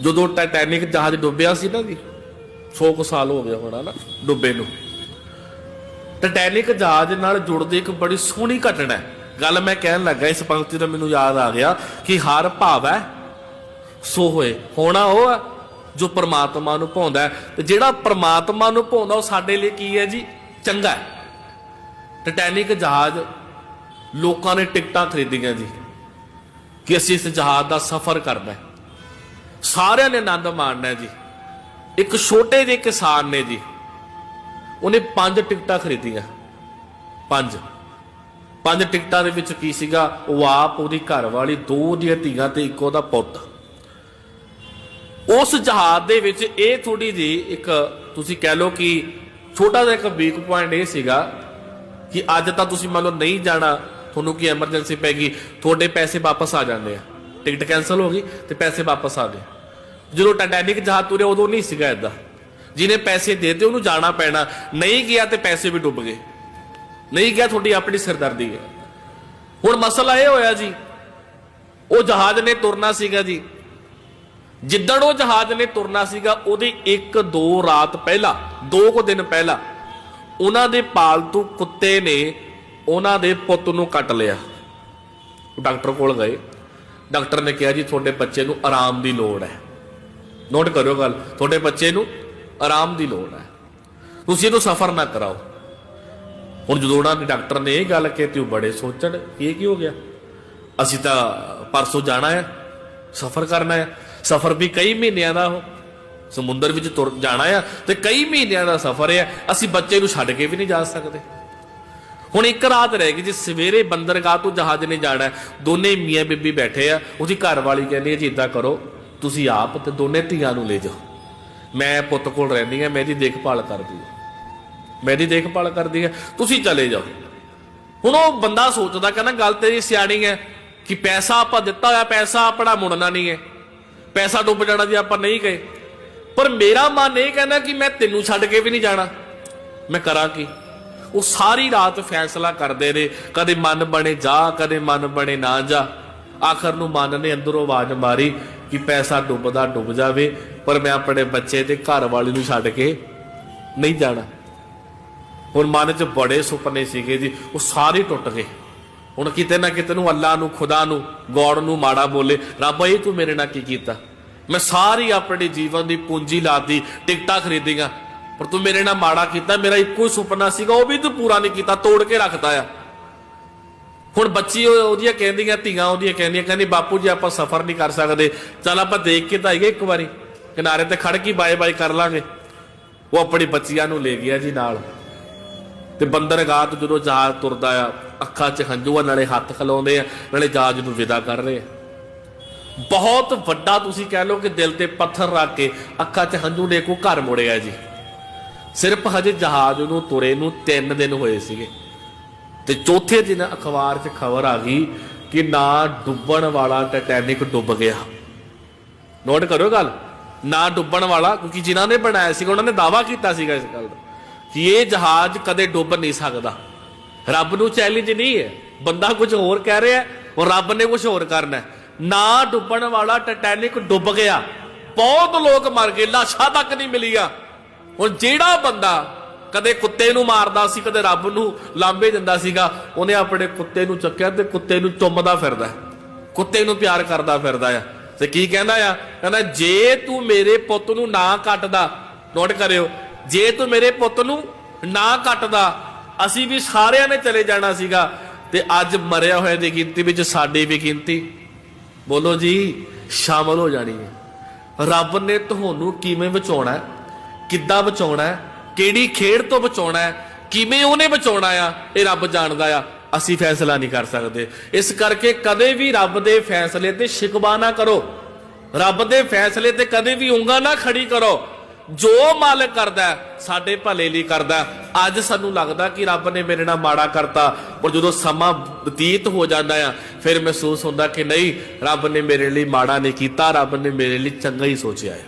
ਜਦੋਂ ਟਾਈਟੈਨਿਕ ਜਹਾਜ਼ ਡੁੱਬਿਆ ਸੀ ਨਾ ਜੀ 100 ਕੁ ਸਾਲ ਹੋ ਗਿਆ ਹੋਣਾ ਨਾ ਡੁੱਬੇ ਨੂੰ। ਟਾਈਟੈਨਿਕ ਜਹਾਜ਼ ਨਾਲ ਜੁੜਦੀ ਇੱਕ ਬੜੀ ਸੋਹਣੀ ਘਟਨਾ ਹੈ। ਗੱਲ ਮੈਂ ਕਹਿਣ ਲੱਗਾ ਇਸ ਪੰਕਤੀ ਦਾ ਮੈਨੂੰ ਯਾਦ ਆ ਗਿਆ ਕਿ ਹਰ ਭਾਵ ਹੈ ਸੋ ਹੋਏ, ਹੋਣਾ ਉਹ ਹੈ ਜੋ ਪਰਮਾਤਮਾ ਨੂੰ ਭਾਉਂਦਾ ਤੇ ਜਿਹੜਾ ਪਰਮਾਤਮਾ ਨੂੰ ਭਾਉਂਦਾ ਉਹ ਸਾਡੇ ਲਈ ਕੀ ਹੈ ਜੀ? ਚੰਗਾ ਹੈ। ਟਾਈਟੈਨਿਕ ਜਹਾਜ਼ ਲੋਕਾਂ ਨੇ ਟਿਕਟਾਂ ਖਰੀਦੀਆਂ ਜੀ ਕਿ ਅਸੀਂ ਇਸ ਜਹਾਜ਼ ਦਾ ਸਫ਼ਰ ਕਰਨਾ ਹੈ। ਸਾਰਿਆਂ ਨੇ ਆਨੰਦ ਮਾਣਨਾ ਜੀ। ਇੱਕ ਛੋਟੇ ਜਿਹੇ ਕਿਸਾਨ ਨੇ ਜੀ, ਉਹਨੇ ਪੰਜ ਟਿਕਟਾਂ ਖਰੀਦੀਆਂ। ਪੰਜ। ਪੰਜ ਟਿਕਟਾਂ ਦੇ ਵਿੱਚ ਕੀ ਸੀਗਾ? ਉਹ ਆਪ ਉਹਦੀ ਘਰ ਵਾਲੀ ਦੋ ਦੀਆਂ ਧੀਆਂ ਤੇ ਇੱਕ ਉਹਦਾ ਪੁੱਤ। ਉਸ ਜਹਾਜ਼ ਦੇ ਵਿੱਚ ਇਹ ਥੋੜੀ ਜੀ ਇੱਕ ਤੁਸੀਂ ਕਹਿ ਲਓ ਕਿ ਛੋਟਾ ਜਿਹਾ ਇੱਕ ਵੀਕ ਪੁਆਇੰਟ ਇਹ ਸੀਗਾ ਕਿ ਅੱਜ ਤਾਂ ਤੁਸੀਂ ਮੰਨ ਲਓ ਨਹੀਂ ਜਾਣਾ, ਤੁਹਾਨੂੰ ਕੀ ਐਮਰਜੈਂਸੀ ਪੈ ਗਈ, ਤੁਹਾਡੇ ਪੈਸੇ ਵਾਪਸ ਆ ਜਾਂਦੇ ਆ। ਟਿਕਟ ਕੈਨਸਲ ਹੋ ਗਈ ਤੇ ਪੈਸੇ ਵਾਪਸ ਆ ਗਏ। ਜਦੋਂ ਟਾਈਟੈਨਿਕ ਜਹਾਜ਼ ਤੁਰਿਆ, ਉਦੋਂ ਨਹੀਂ ਸੀਗਾ ਇਦਾਂ ਜਿਹਨੇ ਪੈਸੇ ਦੇ ਦਿੱਤੇ, ਉਹਨੂੰ ਜਾਣਾ ਪੈਣਾ। ਨਹੀਂ ਗਿਆ ਤੇ ਪੈਸੇ ਵੀ ਡੁੱਬ ਗਏ। ਨਹੀਂ ਗਿਆ, ਤੁਹਾਡੀ ਆਪਣੀ ਸਿਰਦਰਦੀ ਹੈ। ਹੁਣ ਮਸਲਾ ਇਹ ਹੋਇਆ ਜੀ, ਉਹ ਜਹਾਜ਼ ਨੇ ਤੁਰਨਾ ਸੀਗਾ ਜੀ। ਜਿੱਦਣ ਉਹ ਜਹਾਜ਼ ਨੇ ਤੁਰਨਾ ਸੀਗਾ, ਉਹਦੇ 1 2 ਰਾਤ ਪਹਿਲਾਂ 2 ਕੁ ਦਿਨ ਪਹਿਲਾਂ, ਉਹਨਾਂ ਦੇ ਪਾਲਤੂ ਕੁੱਤੇ ਨੇ ਉਹਨਾਂ ਦੇ ਪੁੱਤ ਨੂੰ ਕੱਟ ਲਿਆ। ਡਾਕਟਰ ਕੋਲ ਗਏ। ਡਾਕਟਰ ਨੇ ਕਿਹਾ ਜੀ, ਤੁਹਾਡੇ ਬੱਚੇ ਨੂੰ ਆਰਾਮ ਦੀ ਲੋੜ ਹੈ। ਨੋਟ ਕਰਿਓ ਗੱਲ, ਤੁਹਾਡੇ ਬੱਚੇ ਨੂੰ ਆਰਾਮ ਦੀ ਲੋੜ ਹੈ। ਤੁਸੀਂ ਇਹਨੂੰ ਸਫਰ ਨਾ ਕਰਾਓ। ਹੁਣ ਜਦੋਂ ਉਹਨਾਂ ਨੇ ਡਾਕਟਰ ਨੇ ਇਹ ਗੱਲ ਕੀਤੀ ਉਹ ਬੜੇ ਸੋਚਣ, ਇਹ ਕੀ ਹੋ ਗਿਆ? ਅਸੀਂ ਤਾਂ ਪਰਸੋਂ ਜਾਣਾ ਹੈ, ਸਫਰ ਕਰਨਾ ਹੈ। ਸਫਰ ਵੀ ਕਈ ਮਹੀਨਿਆਂ ਦਾ ਉਹ, ਸਮੁੰਦਰ ਵਿੱਚ ਤੁਰ, ਜਾਣਾ ਆ ਤੇ ਕਈ ਮਹੀਨਿਆਂ ਦਾ ਸਫਰ ਹੈ। ਅਸੀਂ ਬੱਚੇ ਨੂੰ ਛੱਡ ਕੇ ਵੀ ਨਹੀਂ ਜਾ ਸਕਦੇ। ਹੁਣ ਇੱਕ ਰਾਤ ਰਹਿ ਗਈ, ਜੀ ਸਵੇਰੇ ਬੰਦਰਗਾਹ ਤੋਂ ਜਹਾਜ਼ ਨੇ ਜਾਣਾ ਦੋਨੇ ਮੀਆਂ ਬੀਬੀ ਬੈਠੇ ਆ, ਉਹਦੀ ਘਰ ਵਾਲੀ ਕਹਿੰਦੀ ਹੈ, ਜੀ ਇਦਾਂ ਕਰੋ, ਤੁਸੀਂ ਆਪ ਤੇ ਦੋਨੇ ਧੀਆਂ ਨੂੰ ਲੈ ਜਾਓ। ਮੈਂ ਪੁੱਤ ਕੋਲ ਰਹਿੰਦੀ ਆ ਮੈਂ ਇਹਦੀ ਦੇਖਭਾਲ ਕਰਦੀ ਹਾਂ। ਮੈਂ ਇਹਦੀ ਦੇਖਭਾਲ ਕਰਦੀ ਆ ਤੁਸੀਂ ਚਲੇ ਜਾਓ। ਹੁਣ ਉਹ ਬੰਦਾ ਸੋਚਦਾ ਕਹਿੰਦਾ, ਗੱਲ ਤੇਰੀ ਸਿਆਣੀ ਹੈ ਕਿ ਪੈਸਾ ਆਪਾਂ ਦਿੱਤਾ ਹੋਇਆ, ਪੈਸਾ ਆਪਣਾ ਮੁੜਨਾ ਨਹੀਂ ਹੈ। ਪੈਸਾ ਡੁੱਬ ਜਾਣਾ ਜੀ ਆਪਾਂ ਨਹੀਂ ਗਏ। ਪਰ ਮੇਰਾ ਮਨ ਇਹ ਕਹਿੰਦਾ ਕਿ ਮੈਂ ਤੈਨੂੰ ਛੱਡ ਕੇ ਵੀ ਨਹੀਂ ਜਾਣਾ। ਮੈਂ ਕਰਾਂ ਕੀ? ਉਹ ਸਾਰੀ ਰਾਤ ਫੈਸਲਾ ਕਰਦੇ ਨੇ, ਕਦੇ ਮਨ ਬਣੇ ਜਾ, ਕਦੇ ਮਨ ਬਣੇ ਨਾ ਜਾ। ਆਖਰ ਨੂੰ ਮਨ ਨੇ ਅੰਦਰੋਂ ਆਵਾਜ਼ ਮਾਰੀ ਕਿ ਪੈਸਾ ਡੁੱਬਦਾ ਡੁੱਬ ਜਾਵੇ, ਪਰ ਮੈਂ ਆਪਣੇ ਬੱਚੇ ਤੇ ਘਰ ਵਾਲੀ ਨੂੰ ਛੱਡ ਕੇ ਨਹੀਂ ਜਾਣਾ। ਹੁਣ ਮਨ 'ਚ ਬੜੇ ਸੁਪਨੇ ਸੀਗੇ ਜੀ, ਉਹ ਸਾਰੇ ਟੁੱਟ ਗਏ। ਹੁਣ ਕਿਤੇ ਨਾ ਕਿਤੇ ਨੂੰ ਅੱਲਾ ਨੂੰ, ਖੁਦਾ ਨੂੰ, ਗੋਡ ਨੂੰ ਮਾੜਾ ਬੋਲੇ, ਰੱਬ ਇਹ ਤੂੰ ਮੇਰੇ ਨਾਲ ਕੀ ਕੀਤਾ? ਮੈਂ ਸਾਰੀ ਆਪਣੇ ਜੀਵਨ ਦੀ ਪੂੰਜੀ ਲਾਤੀ, ਟਿਕਟਾਂ ਖਰੀਦੀਆਂ। ਪਰ ਤੂੰ ਮੇਰੇ ਨਾਲ ਮਾੜਾ ਕੀਤਾ, ਮੇਰਾ ਇੱਕੋ ਹੀ ਸੁਪਨਾ ਸੀਗਾ, ਉਹ ਵੀ ਤੂੰ ਪੂਰਾ ਨਹੀਂ ਕੀਤਾ, ਤੋੜ ਕੇ ਰੱਖਦਾ ਆ। ਹੁਣ ਬੱਚੀ ਉਹ- ਉਹਦੀਆਂ ਕਹਿੰਦੀਆਂ, ਧੀਆਂ ਉਹਦੀਆਂ ਕਹਿੰਦੀਆਂ, ਕਹਿੰਦੀ, ਬਾਪੂ ਜੀ, ਆਪਾਂ ਸਫ਼ਰ ਨਹੀਂ ਕਰ ਸਕਦੇ। ਚੱਲ ਆਪਾਂ ਦੇਖ ਕੇ ਤਾਂ ਆਈਏ ਇੱਕ ਵਾਰੀ। ਕਿਨਾਰੇ ਤੇ ਖੜ ਕੇ ਬਾਏ ਬਾਏ ਕਰ ਲਾਂਗੇ। ਉਹ ਆਪਣੀ ਬੱਚੀਆਂ ਨੂੰ ਲੈ ਗਿਆ ਜੀ ਨਾਲ। ਤੇ ਬੰਦਰਗਾਹ ਤੋਂ ਜਦੋਂ ਜਹਾਜ਼ ਤੁਰਦਾ ਆ, ਅੱਖਾਂ 'ਚ ਹੰਝੂ ਆ ਨਾਲੇ ਹੱਥ ਖਲਾਉਂਦੇ ਆ, ਨਾਲੇ ਜਹਾਜ਼ ਨੂੰ ਵਿਦਾ ਕਰ ਰਹੇ ਆ। ਬਹੁਤ ਵੱਡਾ ਤੁਸੀਂ ਕਹਿ ਲਓ ਕਿ ਦਿਲ ਤੇ ਪੱਥਰ ਰੱਖ ਕੇ ਅੱਖਾਂ 'ਚ ਹੰਝੂ ਨੇ ਕੋ ਘਰ ਮੁੜਿਆ ਜੀ। ਸਿਰਫ ਹਜੇ ਜਹਾਜ਼ ਨੂੰ, ਤੁਰੇ ਨੂੰ 3 ਦਿਨ ਹੋਏ ਸੀਗੇ। ਤੇ ਚੌਥੇ ਦਿਨ ਅਖਬਾਰ 'ਚ ਖਬਰ ਆ ਗਈ ਕਿ ਨਾ ਡੁੱਬਣ ਵਾਲਾ ਟੈਟੈਨਿਕ ਡੁੱਬ ਗਿਆ। ਨੋਟ ਕਰੋ ਗੱਲ, ਨਾ ਡੁੱਬਣ ਵਾਲਾ, ਕਿਉਂਕਿ ਜਿਨ੍ਹਾਂ ਨੇ ਬਣਾਇਆ ਸੀਗਾ, ਉਹਨਾਂ ਨੇ ਦਾਵਾ ਕੀਤਾ ਸੀਗਾ ਇਸ ਗੱਲ ਦਾ ਕਿ ਇਹ ਜਹਾਜ਼ ਕਦੇ ਡੁੱਬ ਨਹੀਂ ਸਕਦਾ। ਰੱਬ ਨੂੰ ਚੈਲੰਜ ਨਹੀਂ ਹੈ। ਬੰਦਾ ਕੁਝ ਹੋਰ ਕਹਿ ਰਿਹਾ ਔਰ ਰੱਬ ਨੇ ਕੁਝ ਹੋਰ ਕਰਨਾ ਨਾ ਡੁੱਬਣ ਵਾਲਾ ਟਾਈਟੈਨਿਕ ਡੁੱਬ ਗਿਆ। ਬਹੁਤ ਲੋਕ ਮਰ ਗਏ, ਲਾਸ਼ਾਂ ਤੱਕ ਨਹੀਂ ਮਿਲੀਆਂ। ਹੁਣ ਜਿਹੜਾ ਬੰਦਾ ਕਦੇ ਕੁੱਤੇ ਨੂੰ ਮਾਰਦਾ ਸੀ, ਕਦੇ ਰੱਬ ਨੂੰ ਲਾਂਬੇ ਦਿੰਦਾ ਸੀਗਾ, ਉਹਨੇ ਆਪਣੇ ਕੁੱਤੇ ਨੂੰ ਚੱਕਿਆ ਤੇ ਕੁੱਤੇ ਨੂੰ ਚੁੰਮਦਾ ਫਿਰਦਾ ਕੁੱਤੇ ਨੂੰ ਪਿਆਰ ਕਰਦਾ ਫਿਰਦਾ ਆ ਤੇ ਕੀ ਕਹਿੰਦਾ ਆ? ਕਹਿੰਦਾ, ਜੇ ਤੂੰ ਮੇਰੇ ਪੁੱਤ ਨੂੰ ਨਾ ਕੱਟਦਾ, ਨੋਟ ਕਰਿਓ, ਜੇ ਤੂੰ ਮੇਰੇ ਪੁੱਤ ਨੂੰ ਨਾ ਕੱਟਦਾ, ਅਸੀਂ ਵੀ ਸਾਰਿਆਂ ਨੇ ਚਲੇ ਜਾਣਾ ਸੀਗਾ। ਤੇ ਅੱਜ ਮਰਿਆ ਹੋਇਆ ਦੀ ਗਿਣਤੀ ਵਿੱਚ ਸਾਡੀ ਵੀ ਗਿਣਤੀ। ਬੋਲੋ ਜੀ, ਸ਼ਾਮਲ ਹੋ ਜਾਣੀ ਹੈ। ਰੱਬ ਨੇ ਤੁਹਾਨੂੰ ਕਿਵੇਂ ਬਚਾਉਣਾ ਹੈ? ਕਿੱਦਾਂ ਬਚਾਉਣਾ ਹੈ? ਕਿਹੜੀ ਖੇਡ ਤੋਂ ਬਚਾਉਣਾ ਹੈ? ਕਿਵੇਂ ਉਹਨੇ ਬਚਾਉਣਾ ਆ? ਇਹ ਰੱਬ ਜਾਣਦਾ ਆ। ਅਸੀਂ ਫੈਸਲਾ ਨਹੀਂ ਕਰ ਸਕਦੇ। ਇਸ ਕਰਕੇ ਕਦੇ ਵੀ ਰੱਬ ਦੇ ਫੈਸਲੇ ਤੇ ਸ਼ਿਕਵਾ ਨਾ ਕਰੋ। ਰੱਬ ਦੇ ਫੈਸਲੇ ਤੇ ਕਦੇ ਵੀ ਉਂਗਲਾਂ ਨਾ ਖੜੀ ਕਰੋ। ਜੋ ਮਾਲਕ ਕਰਦਾ ਸਾਡੇ ਭਲੇ ਲਈ ਕਰਦਾ ਅੱਜ ਸਾਨੂੰ ਲੱਗਦਾ ਕਿ ਰੱਬ ਨੇ ਮੇਰੇ ਨਾਲ ਮਾੜਾ ਕਰਤਾ। ਪਰ ਜਦੋਂ ਸਮਾਂ ਬਤੀਤ ਹੋ ਜਾਂਦਾ ਆ, ਫਿਰ ਮਹਿਸੂਸ ਹੁੰਦਾ ਕਿ ਨਹੀਂ, ਰੱਬ ਨੇ ਮੇਰੇ ਲਈ ਮਾੜਾ ਨਹੀਂ ਕੀਤਾ, ਰੱਬ ਨੇ ਮੇਰੇ ਲਈ ਚੰਗਾ ਹੀ ਸੋਚਿਆ ਹੈ